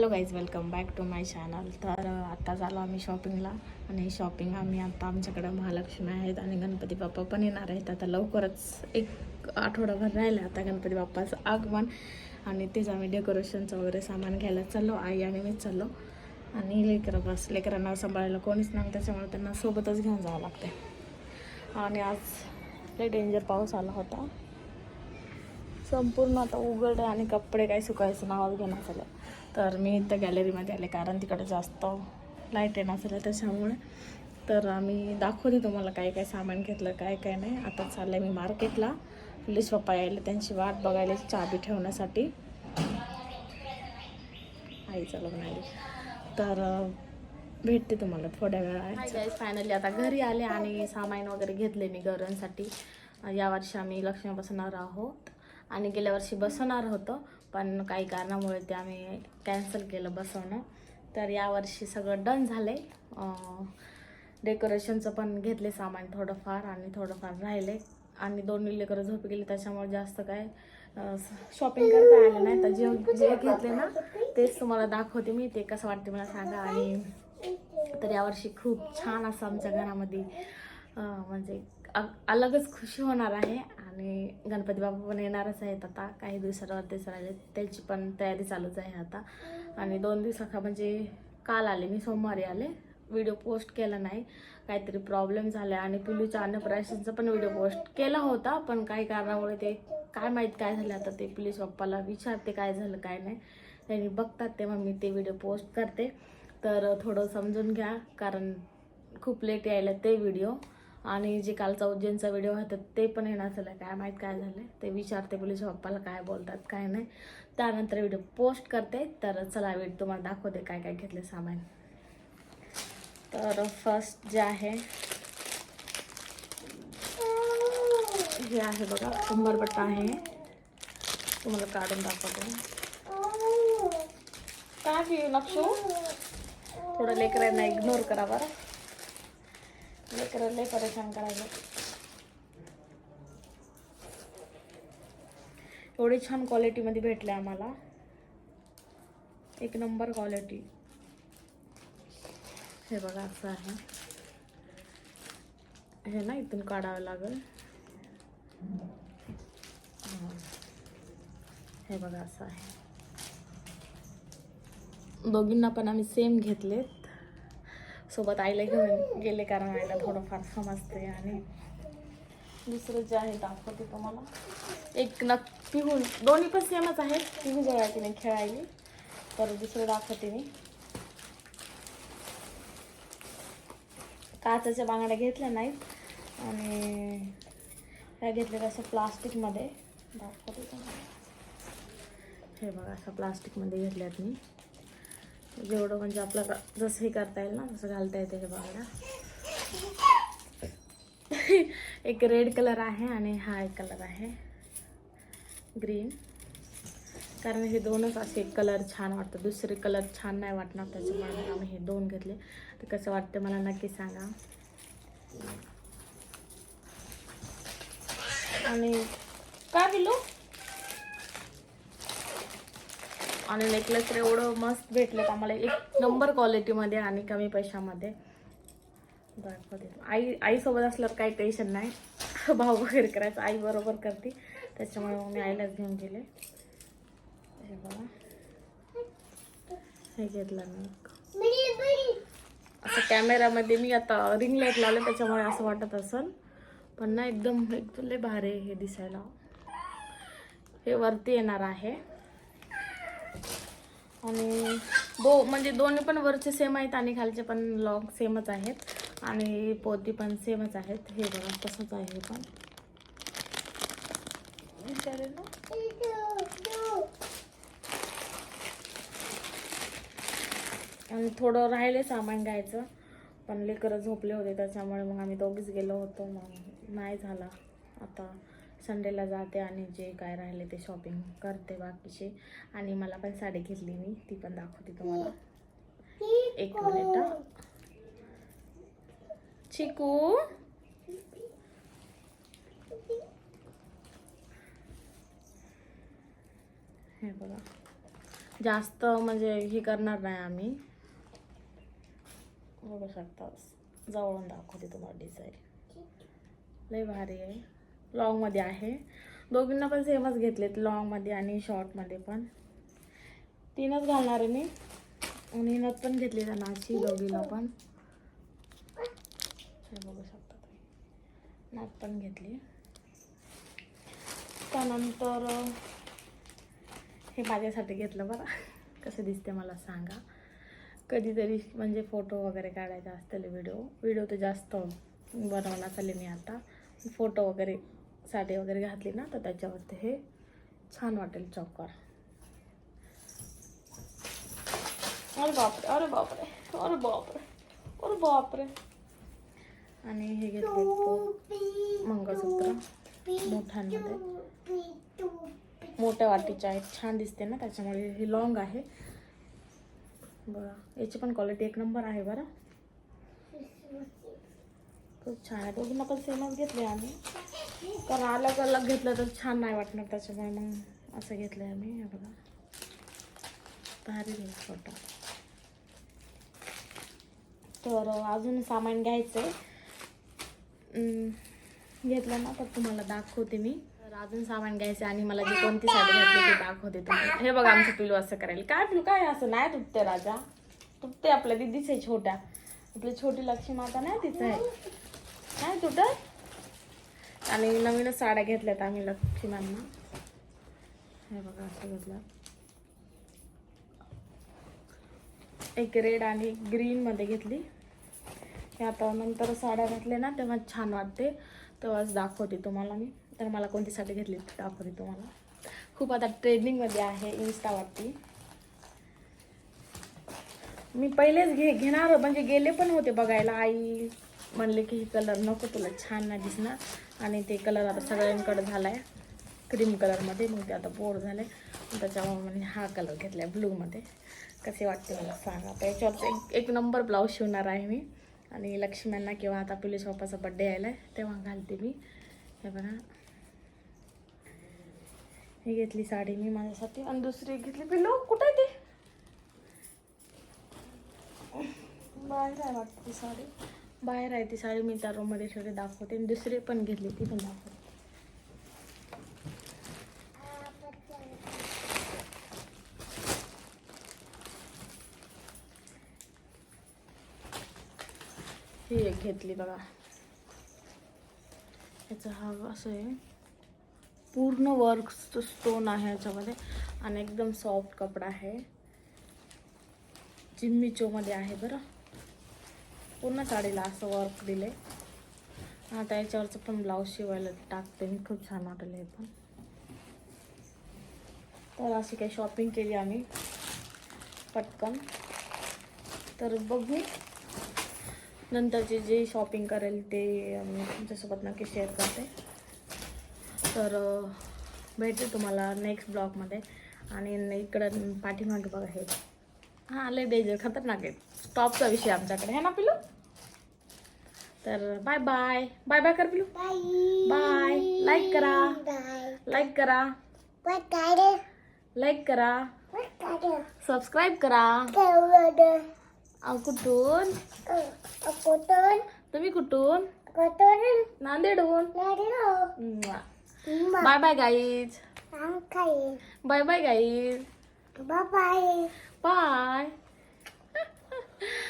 Hello guys welcome back to my channel तर आत्ता झालो आम्ही शॉपिंगला आणि शॉपिंग आम्ही आता आमच्याकडं महालक्ष्मी आहेत आणि गणपती बाप्पा पण येणार आहेत. आता लवकरच एक आठवडाभर राहिला आता गणपती बाप्पाचं आगमन आणि तेच आम्ही डेकोरेशनचं वगैरे सामान घ्यायला चाललो आई आणि मीच चाललो. आणि लेकरं बस लेकरांना सांभाळायला कोणीच नाही त्याच्यामुळे त्यांना सोबतच घेऊन जावं लागते. आणि आज लय डेंजर पाऊस आला होता. संपूर्ण आता उघड आणि कपडे काही सुकायचं नावच घेणं झालं तर मी इथं गॅलरीमध्ये आले कारण तिकडे जास्त लाइट येणार झालं त्याच्यामुळे. तर आम्ही दाखवते तुम्हाला काय काय सामान घेतलं काय काय नाही. आता चाललं मी मार्केटला पोलीस पप्पा यायला त्यांची वाट बघायला चाबी ठेवण्यासाठी. आई लग्न आली तर भेटते तुम्हाला थोड्या वेळा फायनली आता घरी आले आणि सामान वगैरे घेतले मी गौरांसाठी यावर्षी आम्ही लक्ष्मी बसवणार आहोत. आणि गेल्या वर्षी बसवणार होतं. पण काही कारणामुळे ते आम्ही कॅन्सल केलं बसवणं. तर यावर्षी सगळं डन झालं आहे डेकोरेशनचं पण घेतले सामान थोडंफार आणि थोडंफार राहिले आणि दोन लेकरं झोपी गेली त्याच्यामुळे जास्त काय शॉपिंग करता आलं नाही. तर जे जे घेतले ना तेच तुम्हाला दाखवते मी. ते कसं वाटते मला सांगा. आणि तर यावर्षी खूप छान असं आमच्या घरामध्ये म्हणजे अलगच खुशी होणार आहे. आणि गणपती बाप्पा पण येणारच आहेत आता. काही दिवसांवरतीच राहिले त्याची पण तयारी चालूच आहे आता. आणि दोन दिवसा म्हणजे काल आले मी सोमवारी आले. व्हिडिओ पोस्ट केला नाही. काहीतरी प्रॉब्लेम झाला आणि पिलूच्या अन्नप्राशनचा पण व्हिडिओ पोस्ट केला होता पण काही कारणामुळे ते काय माहीत काय झालं आता ते पोलीस पप्पाला विचारते काय झालं काय नाही. त्यांनी बघतात तेव्हा मी ते व्हिडिओ पोस्ट करते. तर थोडं समजून घ्या कारण खूप लेट यायला ते व्हिडिओ. आणि जे कालचा उज्जैनचा व्हिडिओ होता ते पण येणार झालं काय माहीत काय झालं ते विचारते पोलीस पप्पाला काय बोलतात काय नाही. त्यानंतर व्हिडिओ पोस्ट करते. तर चला व्हिडिओ तुम्हाला दाखवते काय काय घेतले सामान. तर फर्स्ट जे आहे हे आहे बघा उंबरपट्टा आहे. तुम्हाला काढून दाखवतो. काय लक्ष थोडं लेकरांना इग्नोर करा बरं. लेकरं लय परेशान करायला एवढी छान क्वालिटीमध्ये भेटले आम्हाला. एक नंबर क्वालिटी हे बघा असं आहे. हे ना इथून काढावं लागेल. हे बघा असं आहे. दोघींना पण आम्ही सेम घेतलेत. सोबत आईला घेऊन गेले कारण आईला थोडंफार समजते आणि दुसरं जे आहे दाखवते तुम्हाला. एक नक्की होऊन दोन्ही पण सेमच आहेत. तिन्ही जवळ तिने खेळायली. तर दुसरं दाखवते मी. काचाच्या बांगड्या घेतल्या नाहीत. आणि त्या घेतल्या असं प्लास्टिकमध्ये दाखवते तुम्हाला. हे बघा असं प्लास्टिकमध्ये घेतल्यात मी. जेवढं म्हणजे आपल्याला जसं हे करता येईल ना तसं घालता येते हे बघा एक रेड कलर आहे आणि हा एक कलर आहे. ग्रीन कारण हे दोनच असे कलर छान वाटतं दुसरे कलर छान नाही वाटणार त्याच्यामुळे आम्ही हे दोन घेतले. तर कसं वाटतं मला नक्की सांगा. आणि काय बिलू आणि नेकलेस तर एवढं मस्त भेटलं आम्हाला. एक नंबर क्वालिटीमध्ये आणि कमी पैशामध्ये. आई आईसोबत असल्यावर काही टेन्शन नाही. भाऊ वगैरे करायचं आई बरोबर करते. त्याच्यामुळे मग मी आईलाच घेऊन गेले. हे बघा. हे घेतलं मी. असं कॅमेरामध्ये मी आता रिंग लाइट लावलं त्याच्यामुळे असं वाटत असेल. पण ना एकदम एकदम लय भारी हे दिसायला. हे वरती येणार आहे. आणि दो म्हणजे दोन्ही पण वरचे सेम आहेत आणि खालचे पण लॉंग सेमच आहेत. आणि पोती पण सेमच आहेत. हे बघा तसंच आहे पण. ना? आणि थोडं राहिले सामान घ्यायचं. पण लेकरं झोपले होते त्याच्यामुळे मग आम्ही दोघीच गेलो होतो. मग नाही झाला आता. संडेला जाते आणि जे काय राहिले ते शॉपिंग करते बाकीचे. आणि मला पण साडी घेतली मी ती पण दाखवते तुम्हाला. एक मिनिट चिकू? हे बघा. जास्त म्हणजे हे करणार नाही आम्ही. बघू शकता. जवळून दाखवते तुम्हाला डिझाईन लय भारी आहे. लॉंगमध्ये आहे. दोघींना पण सेमच घेतलेत लॉंगमध्ये आणि शॉर्टमध्ये पण. तीनच घालणार आहे मी. आणि पण घेतली त्यांना अशी दोघीला पण. हे बघू शकता तुम्ही. पण घेतली. त्यानंतर हे माझ्यासाठी घेतलं बरं कसं दिसते मला सांगा. कधीतरी म्हणजे फोटो वगैरे काढायचा असतील व्हिडिओ. व्हिडिओ तर जास्त बनवला चालले मी आता. फोटो वगैरे साठी वगैरे घातली ना तर त्याच्यावरती हे छान वाटेल चौकार. अरे बापरे अरे बापरे अरे बापरे अरे बापरे. आणि हे घेतले मंगळसूत्र मोठ्यांमध्ये. मोठ्या वाटीचे आहेत छान दिसते ना त्याच्यामुळे हे लॉंग आहे. बघा याची पण क्वालिटी एक नंबर आहे बरं. खूप छान आहे. दोघींना पण सेमच घेतले आम्ही. तर अलग अलग घेतलं तर छान नाही वाटणार त्याच्यामुळे मग असं घेतलं आहे आम्ही. हे बघा. भारी आहे फोटो तर अजून सामान घ्यायचं आहे घेतलं ना तर तुम्हाला दाखवते मी. तर अजून सामान घ्यायचं आणि मला जी कोणती साडी घातली ती दाखवते तुम्हाला. हे बघा आमचं पिलू असं करायला. काय पिलू? काय असं? नाही तुटते राजा. तुटते आपल्या दिदीच आहे छोट्या. आपली छोटी लक्ष्मी माता नाही तिचं आहे. नाही तुटत? आणि नवीनच साड्या घेतल्यात आम्ही लक्ष्मीमांना हे बघा असं घेतलं. एक रेड आणि ग्रीनमध्ये घेतली. हे आता नंतर साड्या घातल्या ना तेव्हा छान वाटते. तेव्हाच दाखवते तुम्हाला मी. तर मला कोणती साडी घेतली दाखवते तुम्हाला. खूप आता ट्रेंडिंगमध्ये आहे इन्स्टावरती मी पहिलेच घे घेणार म्हणजे गेले पण होते बघायला आई. म्हणले की ही कलर नको तुला छान नाही दिसणार. आणि ते कलर आता सगळ्यांकडे झाला आहे क्रीम कलरमध्ये मग ते आता बोर झाले त्याच्यामुळे म्हणजे हा कलर घेतला आहे ब्लूमध्ये कसे वाटते मला सांगा आता. याच्यावर एक एक नंबर ब्लाऊज शिवणार आहे मी. आणि लक्ष्म्यांना किंवा आता पुलिस बाप्पाचा बड्डे यायला आहे तेव्हा घालते मी. हे बघा. ही घेतली साडी मी माझ्यासाठी. आणि दुसरी घेतली पिल्लो कुठं आहे ती? बाहेर आहे वाटतं साडी. बाहेर आहे ती साडी मी त्या रूममध्ये ठेवते दाखवते आणि दुसरी पण घेतली ती पण दाखवते. ही एक घेतली बघा. याचा हा असं आहे. पूर्ण वर्क स्टोन आहे याच्यामध्ये आणि एकदम सॉफ्ट कपडा आहे. जिम्मी चोमध्ये आहे बरं. पूर्ण साडीला असं वर्क दिले आता याच्यावरचं पण ब्लाऊज शिवायला टाकते मी. खूप छान वाटलं हे पण. तर अशी काही शॉपिंग केली आम्ही. पटकन. तर बघू. नंतरचे जे शॉपिंग करेल ते मी तुमच्यासोबत नक्की शेअर करते. तर भेटते तुम्हाला नेक्स्ट ब्लॉगमध्ये आणि इकडं पाठीमागे बघा हे. हां लय डेंजर खतरनाक आहे. स्टॉपचा विषय आमच्याकडे. आहे ना पिलू? तर बाय बाय बाय बाय कर. पिलू बाय लाईक करा. लाईक करा. लाईक करा. सबस्क्राईब करा. अहो, कुठून? तुम्ही कुठून? नांदेडहून. Bye bye guys bye bye guys Bye. Bye. Bye